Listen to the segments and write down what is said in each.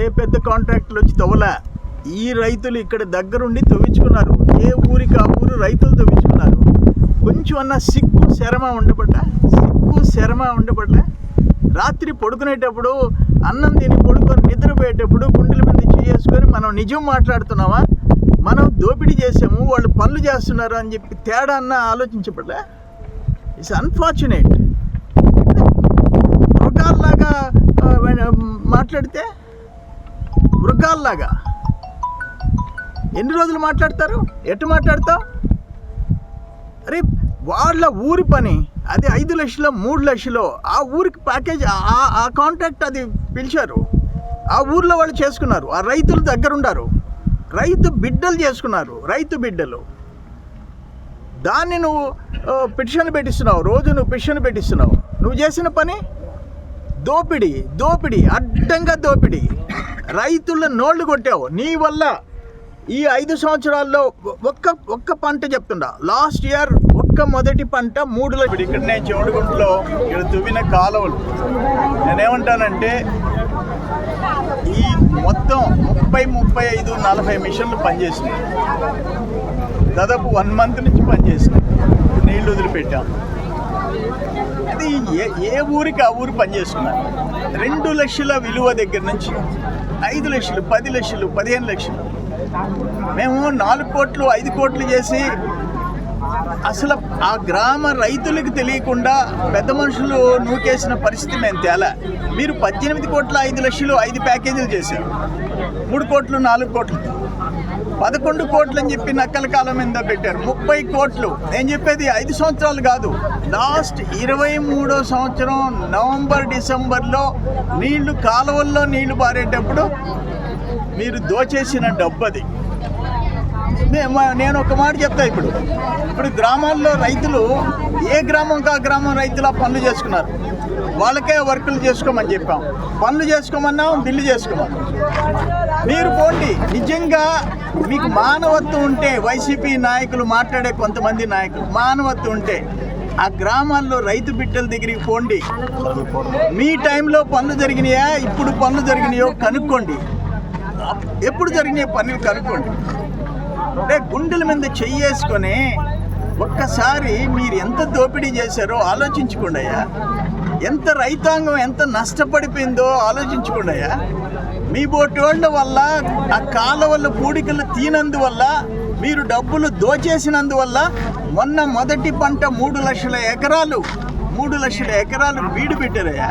ఏ పెద్ద కాంట్రాక్టులు వచ్చి తవ్వలే? ఈ రైతులు ఇక్కడ దగ్గరుండి తవ్వించుకున్నారు. ఏ ఊరికి ఆ ఊరు రైతులు తవ్వించుకున్నారు? కొంచెం అన్న సిక్కు శరమ ఉండబట్ట సిక్కు శరమ ఉండబట్ట రాత్రి పడుకునేటప్పుడు అన్నం తిని పడుకొని నిద్రపోయేటప్పుడు గుండెల మీద చేసుకొని మనం నిజం మాట్లాడుతున్నామా? మనం దోపిడీ చేసాము వాళ్ళు పనులు చేస్తున్నారు అని చెప్పి తేడా అన్న ఆలోచించబడలే? ఇట్స్ అన్ఫార్చునేట్ మృగాల్లాగా మాట్లాడితే మృగాల్లాగా. ఎన్ని రోజులు మాట్లాడతారు? ఎటు మాట్లాడతావు? అరే వాళ్ళ ఊరి పని. అది ఐదు లక్షలు మూడు లక్షలు. ఆ ఊరికి ప్యాకేజ్ ఆ- ఆ కాంట్రాక్ట్ అది పిలిచారు. ఆ ఊర్లో వాళ్ళు చేసుకున్నారు. ఆ రైతుల దగ్గరుండారు. రైతు బిడ్డలు చేసుకున్నారు. రైతు బిడ్డలు. దాన్ని నువ్వు పిటిషన్ పెట్టిస్తున్నావు. రోజు నువ్వు పిటిషన్ పెట్టిస్తున్నావు. నువ్వు చేసిన పని? దోపిడి దోపిడి అడ్డంగా దోపిడి. రైతుల నోళ్ళు కొట్టావు. నీ వల్ల ఈ ఐదు సంవత్సరాల్లో ఒక్క ఒక్క పంట చెప్తుండా లాస్ట్ ఇయర్ ఒక్క మొదటి పంట మూడు ఇప్పుడు ఇక్కడ నేను చెవుడుగుంట్లో ఇక్కడ దువ్విన కాలువలు. నేనేమంటానంటే ఈ మొత్తం ముప్పై ముప్పై ఐదు నలభై మిషన్లు పనిచేసినాయి. దాదాపు వన్ మంత్ నుంచి పనిచేసినాయి. నీళ్ళు వదిలిపెట్టాం. అది ఏ ఏ ఊరికి ఆ ఊరు పనిచేస్తున్నారు? రెండు లక్షల విలువ దగ్గర నుంచి ఐదు లక్షలు పది లక్షలు పదిహేను లక్షలు. మేము నాలుగు కోట్లు ఐదు కోట్లు చేసి అసలు ఆ గ్రామ రైతులకు తెలియకుండా పెద్ద మనుషులు నూకేసిన పరిస్థితి మేము తేలా. మీరు పద్దెనిమిది కోట్ల ఐదు లక్షలు ఐదు ప్యాకేజీలు చేశారు. మూడు కోట్లు నాలుగు కోట్లు. పదకొండు కోట్లు అని చెప్పి నక్కల కాలం మీద పెట్టారు. ముప్పై కోట్లు. నేను చెప్పేది ఐదు సంవత్సరాలు కాదు. లాస్ట్ ఇరవై మూడో సంవత్సరం నవంబర్ డిసెంబర్లో నీళ్ళు కాలువల్లో నీళ్ళు పారేటప్పుడు మీరు దోచేసిన డబ్బు అది. నేను ఒక మాట చెప్తా ఇప్పుడు. ఇప్పుడు గ్రామాల్లో రైతులు ఏ గ్రామంకి ఆ గ్రామం రైతులు పనులు చేసుకున్నారు? వాళ్ళకే వర్కులు చేసుకోమని చెప్పాం. పనులు చేసుకోమన్నాం బిల్లు చేసుకోమన్నాం. మీరు పోండి. నిజంగా మీకు మానవత్వం ఉంటే వైసీపీ నాయకులు మాట్లాడే కొంతమంది నాయకులు మానవత్వం ఉంటే ఆ గ్రామాల్లో రైతు బిడ్డల దగ్గరికి పోండి. మీ టైంలో పనులు జరిగినాయా? ఇప్పుడు పనులు జరిగినాయో కనుక్కోండి. ఎప్పుడు జరిగినాయి పనులు కనుక్కోండి. అంటే గుండెల మీద చెయ్యేసుకొని ఒక్కసారి మీరు ఎంత దోపిడీ చేశారో ఆలోచించుకోండి అయ్యా. ఎంత రైతాంగం ఎంత నష్టపడిపోయిందో ఆలోచించుకోండి అయ్యా. మీ బోటి వాళ్ళ వల్ల ఆ కాలువల పూడికలు తీనందువల్ల మీరు డబ్బులు దోచేసినందువల్ల మొన్న మొదటి పంట మూడు లక్షల ఎకరాలు మూడు లక్షల ఎకరాలు బీడు పెట్టారయ్యా.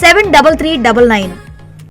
seven double three double nine